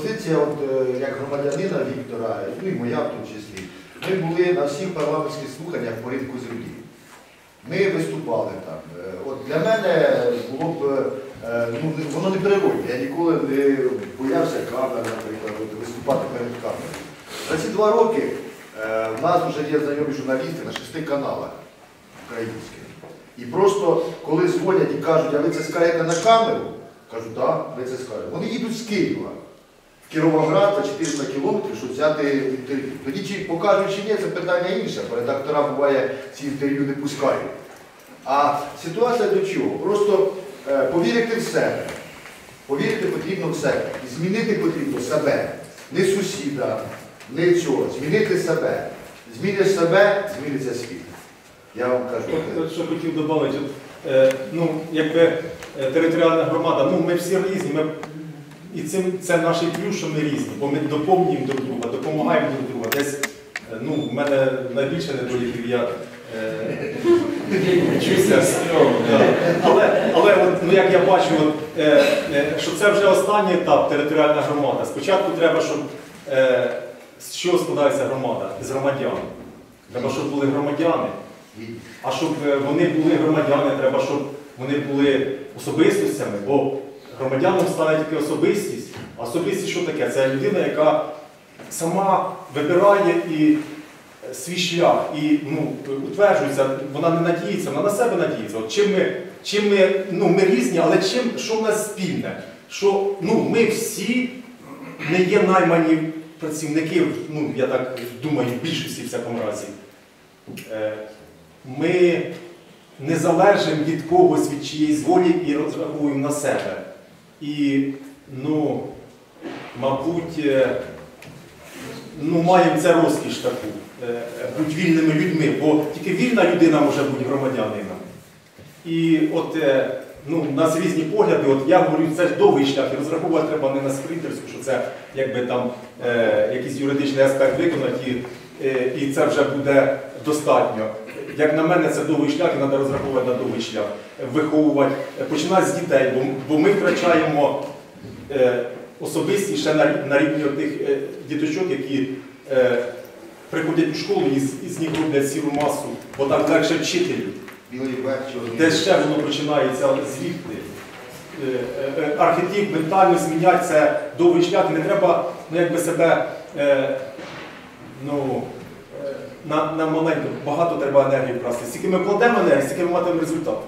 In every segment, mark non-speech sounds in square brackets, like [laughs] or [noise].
позиція, от, е, як громадянина Віктора, ну і моя в тому числі, ми були на всіх парламентських слуханнях по ринку землі. Ми виступали там. Е, От для мене було б, е, ну, воно не природне. Я ніколи не боявся камер, наприклад, виступати перед камерою. За ці два роки в нас вже є знайомі журналісти на шести каналах українських. І просто коли дзвонять і кажуть, а ви це скажете на камеру, кажу, так, ви це скажете. Вони їдуть з Києва. Кіровоград за 400 кілометрів, щоб взяти інтерв'ю. Тоді чи покажуть чи ні, це питання інше, бо редактора буває ці інтерв'ю не пускають. А ситуація до чого? Просто е, повірити в себе. Повірити потрібно в себе. І змінити потрібно себе. Не сусіда, не цього. Змінити себе. Зміниш себе, зміниться світ. Я вам кажу. От, от що хотів додати, е, ну, якби е, територіальна громада, ну ми всі різні, ми, і цим, це наш плюс, що ми різні, бо ми доповнюємо друг друга, допомагаємо друг друга. Десь, е, ну, в мене найбільше недоліків я е, вчуся. [laughs] Да. Але, але от, ну, як я бачу, от, е, е, що це вже останній етап територіальна громада. Спочатку треба, щоб е, з чого складається громада? З громадян. Треба, щоб були громадяни. А щоб е, вони були громадяни, треба, щоб вони були особистостями, бо громадяном стане тільки особистість. А особистість що таке? Це людина, яка сама вибирає і е, свій шлях і ну, утверджується, вона не надіється, вона на себе надіється. От чим ми, чим ми, ну, ми різні, але чим, що в нас спільне? Що ну, ми всі не є наймані працівники, ну, я так думаю, в більшості в всякому разі. Е, ми не залежимо від когось, від чиєїсь волі і розраховуємо на себе. І, ну, мабуть, е, ну, маємо це розкіш таку, е, бути вільними людьми, бо тільки вільна людина може бути громадянином. І от е, ну, у нас різні погляди. От я говорю, це ж довгий шлях, і розраховувати треба не на спринтерську, що це якби там якийсь юридичний аспект виконати, і, і це вже буде достатньо. Як на мене, це довгий шлях, і треба розраховувати на довгий шлях, виховувати, починати з дітей, бо, ми втрачаємо е, особистість ще на, рівні тих е, діточок, які е, приходять у школу і з, них роблять сіру масу, бо так легше вчителю. Де ще воно починається звідти. Архетип ментально зміняти це довгий шлях. Не треба ну, якби себе ну, на, на маленьку, багато треба енергії вкласти. Стільки ми вкладемо енергії, стільки ми матимемо результат.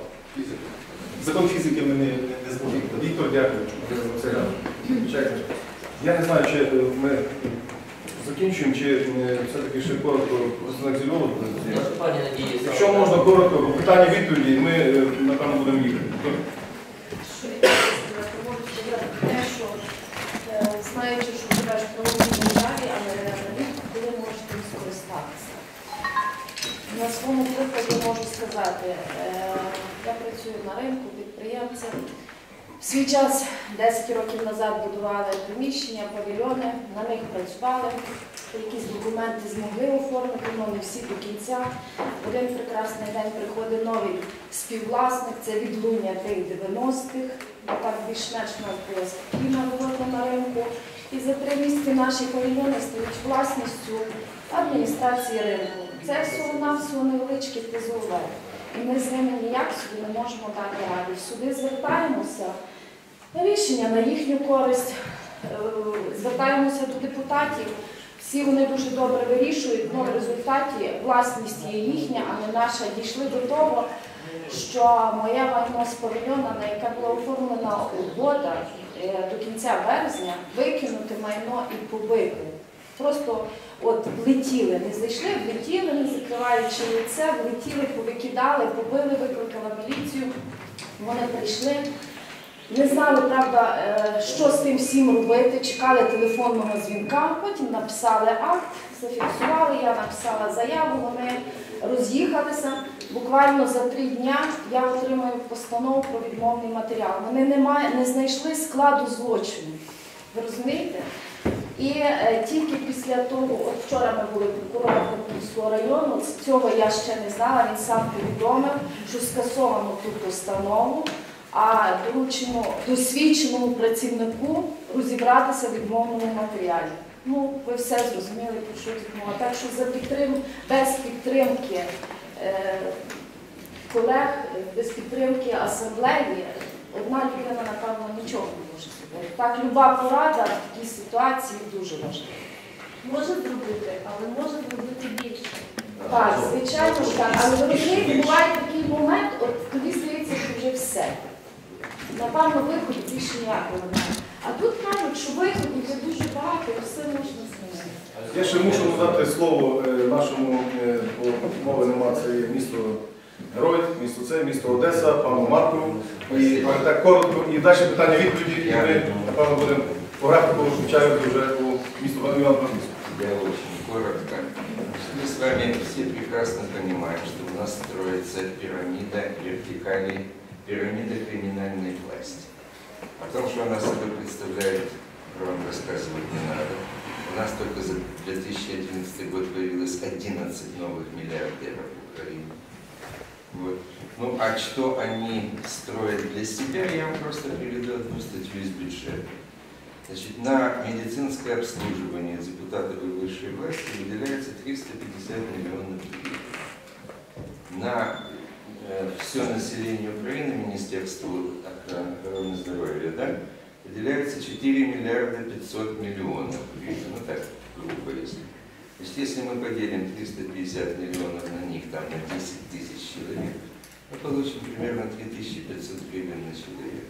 Закон фізики ми не, не, не зможемо. Віктор, дякую. Я не знаю, чи е, ми закінчуємо, чи е, все-таки ще коротко представник Зільову. Якщо можна коротко, питання відповіді, ми е, напевно будемо їхати. Що я хочу сказати, можу сказати те, що е, знаючи, що живеш в правовій державі, але рівно, коли можеш тим скористатися. На своєму прикладі можу сказати, е, я працюю на ринку, підприємця. В свій час, 10 років назад, будували приміщення, павільйони, на них працювали, якісь документи змогли оформити, але не всі до кінця. Один прекрасний день приходить новий співвласник, це відлуння тих 90-х, бо так більш-менш у нас була спокійна робота на ринку. І за три місяці наші павільйони стають власністю адміністрації ринку. Це всього-навсього невеличкі ТЗОВ. І ми з ними ніяк собі не можемо дати ради. В суди звертаємося, рішення на їхню користь, е, звертаємося до депутатів. Всі вони дуже добре вирішують, але в результаті власність є їхня, а не наша. Дійшли до того, що моє майно з павільйона, на яке була оформлена угода е, до кінця березня, викинути майно і побити. Просто от влетіли, не зайшли, влетіли, не закриваючи лице, влетіли, повикидали, побили, викликала міліцію. Вони прийшли. Не знали, правда, е, що з тим всім робити, чекали телефонного дзвінка, потім написали акт, зафіксували, я написала заяву, вони роз'їхалися. Буквально за три дня я отримую постанову про відмовний матеріал. Вони не знайшли складу злочину. Ви розумієте? І е, тільки після того, от вчора ми були прокурором Київського району, цього я ще не знала, він сам повідомив, що скасовано ту постанову, а доручено досвідченому працівнику розібратися в відмовному матеріалі. Ну, ви все зрозуміли, про що тут мова. Так що за підтрим... без підтримки е, колег, без підтримки асамблеї, одна людина, напевно, нічого не може. Так, люба порада в такій ситуації дуже важлива. Може зробити, але може зробити більше. Так, звичайно ж так. Але ви розумієте, буває такий момент, от тоді здається, що вже все. Напевно, виходу більше ніякого немає. А тут кажуть, що виходів є дуже багато, і все можна змінити. Я ще мушу надати слово е, нашому, е, бо мови нема, це є місто Герой, місто це, місто Одеса, пану Марку. І так коротко, і далі питання відповіді, і ми, напевно, будемо по графіку включаємо вже у місто Івано-Франківську. Я очень коротко. Мы с вами все прекрасно понимаем, что у нас строится пирамида вертикали, пирамида криминальной власти. О том, что она собой представляет, вам рассказывать не надо. У нас только за 2011 год появилось 11 новых миллиардеров в Украине. Вот. Ну а что они строят для себя, я вам просто приведу одну статью из бюджета. Значит, на медицинское обслуживание депутатов и высшей власти выделяется 350 миллионов гривен. На все население Украины, Министерству охраны здоровья, да, выделяется 4 миллиарда 500 миллионов гривен. Ну так, грубо если. Значит, если мы поделим 350 миллионов на них, там, на 10 тысяч человек, мы получим примерно 3500 гривен на человека.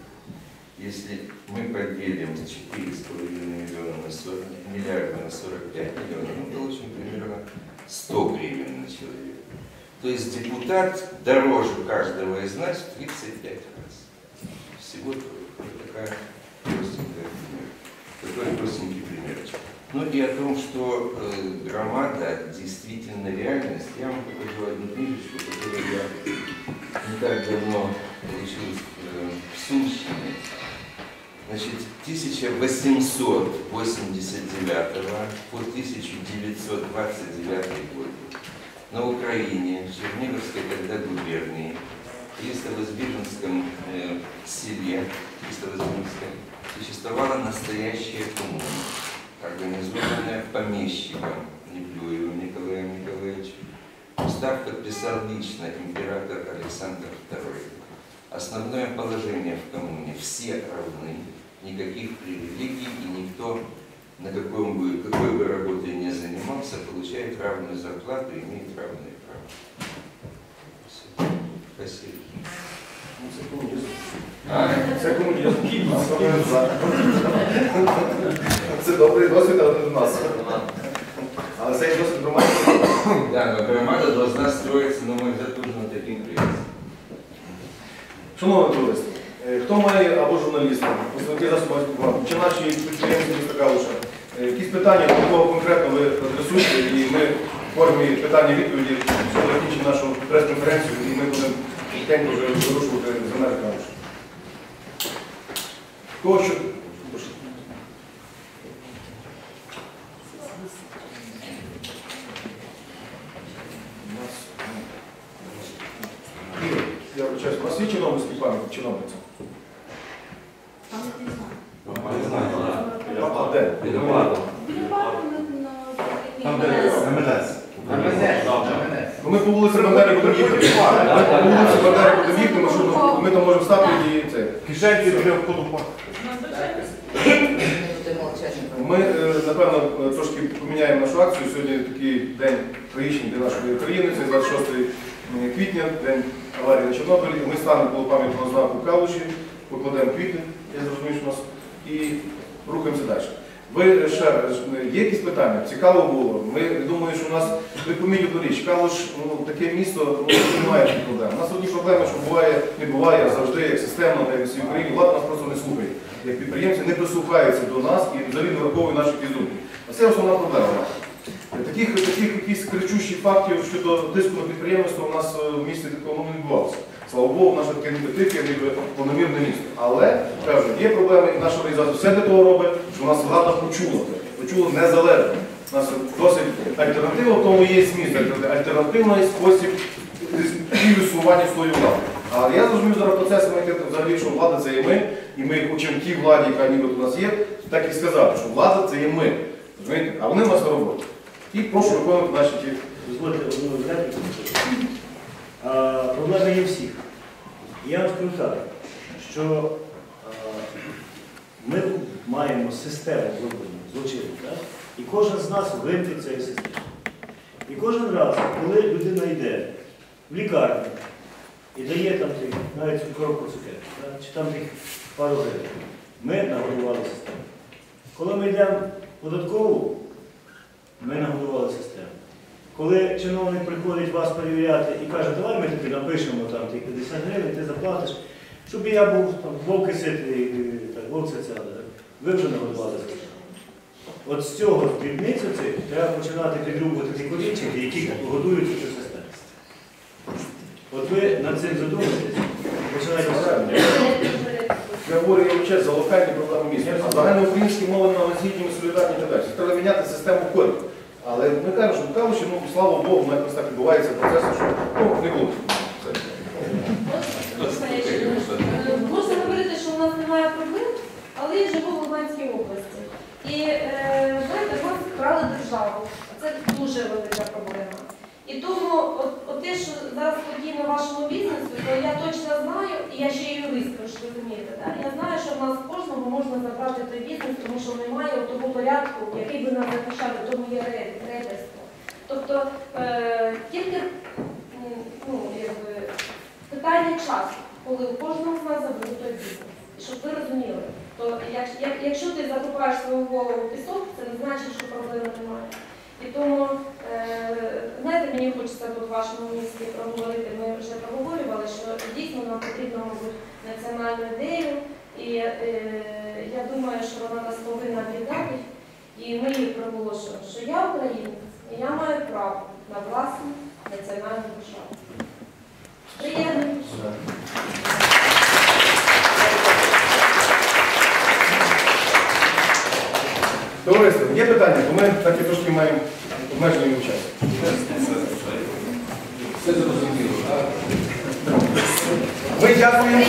Если мы поделим 4,5 миллиона на 40, миллиарда на 45 миллионов, мы получим примерно 100 гривен на человека. То есть депутат дороже каждого из нас в 35 раз. Всего такая простенькая. Такой простенький. Ну и о том, что э, громада действительно реальность, я вам покажу одну книжечку, которую я не так давно получил э, в Сумщине. Значит, 1889 по 1929 год. На Украине, в Черниговской тогда губернии, в Христовоздвиженском э, селе, Христовоздвиженском, существовала настоящая коммуна, организованная помещиком Неплюевым Николаем Николаевичем. Устав подписал лично император Александр II. Основное положение в коммуне – все равны, никаких привилегий и никто, на каком бы, какой бы работой не занимался, получает равную зарплату и имеет равные права. Спасибо. Ну, Це комунізм. А, Це комунізм. Це добрий досвід, але не до нас. Але цей досвід громадський. да, но громада должна строиться, на мой взгляд, тоже на таким принципам. Шановне товариство, е, хто має або журналісти, представники засобів спілкування, чи наші підприємці міста Калуша, е, якісь питання, до кого конкретно ви адресуєте, і ми в формі питання-відповіді все закінчимо нашу прес-конференцію, і ми будемо тихенько вже вирушувати за Калуша. Кого що? Вас є чиновницький пам'ять, чиновниця? Не знаю. А де? Біля парку МНС. Ну, ми по вулиці Бандери будемо їхати. Ми по вулиці Бандери будемо їхати, маршрутно, ми там можемо стати і це. Кишеньки біля входу в парк. Ми, е, напевно, трошки поміняємо нашу акцію. Сьогодні такий день трагічний для нашої країни, це 26 квітня, день аварії на Чорнобилі. Ми станемо коло пам'ятного знаку Калуші, покладемо квіти, я зрозумів, що нас, і рухаємося далі. Ви ще раз, є якісь питання? Цікаво було. Ми думаю, що у нас ви одну річ. Калуш ну, таке місто, ну, немає проблем. У нас одні проблеми, що буває, не буває а завжди, як системно, як в всій Україні, влада нас просто не слухає. Як підприємці не прислухаються до нас і взагалі не враховують наші думки. Це основна проблема. Таких, таких якихось кричущих фактів щодо тиску на підприємство у нас е, в місті такого не відбувалося. Слава Богу, наше таке ніби тихе, ніби планомірне місто. Але кажу, є проблеми, і наша організація все для того робить, що нас влада почула. Почула незалежно. У нас досить альтернатива, в тому є зміст, альтернативний спосіб існування своєї влади. А я зрозумів зараз процесами, взагалі, що влада це і ми, і ми хочемо тій владі, яка ніби у нас є, так і сказати, що влада це є ми. Розумієте? А вони в нас на роботі. І прошу виконувати наші. Дозвольте одну репліку. А, Проблема є всіх. Я вам скажу так, що а, ми маємо систему зроблену, злочину, і кожен з нас винтить цієї системи. І кожен раз, коли людина йде в лікарню і дає там тих, навіть коробку цукерки, чи там тих пару гривень, ми нагодували систему. Коли ми йдемо в податкову, ми нагодували систему. Коли чиновник приходить вас перевіряти і каже, давай ми тобі напишемо там ті 50 гривень, ти заплатиш, щоб я був там вовки ситий, так, вовк так, ви вже нагодували систему. От з цього з дрібницю треба починати підрубувати ті колінчики, які годують цю систему. От ви над цим задумаєтесь, починайте правильно. Я говорю вчать за локальні проблеми міста. Загальноукраїнські мови на освітні, солідарні і так далі. Треба міняти систему кодів. Але ми кажемо, що кажучи, ну слава Богу, ну, якось так відбувається процес, що ну, не було. Е, Можна говорити, що у нас немає проблем, але я живу в Луганській області. І е, знаєте, в нас вкрали державу. Це дуже велика проблема. І тому, от, те, що зараз подіє на вашому бізнесу, то я точно знаю, і я ще й юрист, ви ж розумієте, так? я знаю, що в нас кожного можна забрати той бізнес, тому що немає того порядку, який би нас захищав, тому є ре- рейдерство. Тобто е, тільки ну, якби, питання часу, коли у кожного з нас забуде той бізнес. Щоб ви розуміли, то як, як, якщо ти закопаєш свою голову в пісок, це не значить, що проблеми немає. І тому, е, знаєте, мені хочеться тут в вашому місті проговорити, ми вже проговорювали, що дійсно нам потрібно, мабуть, національну ідею. І е, я думаю, що вона нас повинна віддати. І ми її проголошуємо, що я українець, і я маю право на власну національну державу. Приємно. Товариство, є питання, бо ми так і трошки маємо обмежений час. Все зрозуміло, так? Ми дякуємо.